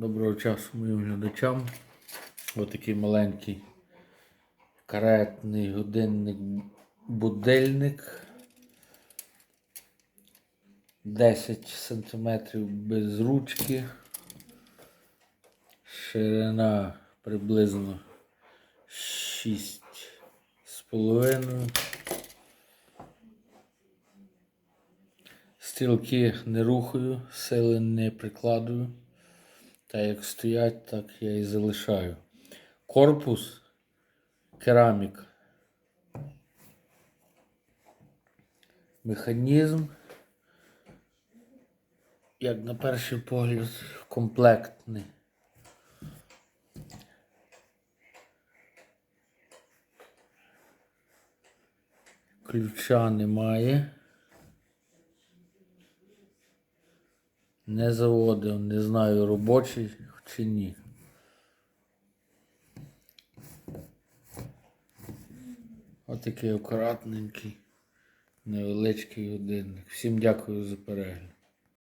Доброго часу моїм глядачам. Отакий маленький каретний годинник будильник. 10 см без ручки. Ширина приблизно 6 з половиною. Стрілки не рухаю, сили не прикладую. Та як стоять, так я і залишаю. Корпус керамік. Механізм. Як на перший погляд, комплектний. Ключа немає. Не заводив, не знаю, робочий чи ні. Отакий акуратненький, невеличкий годинник. Всім дякую за перегляд.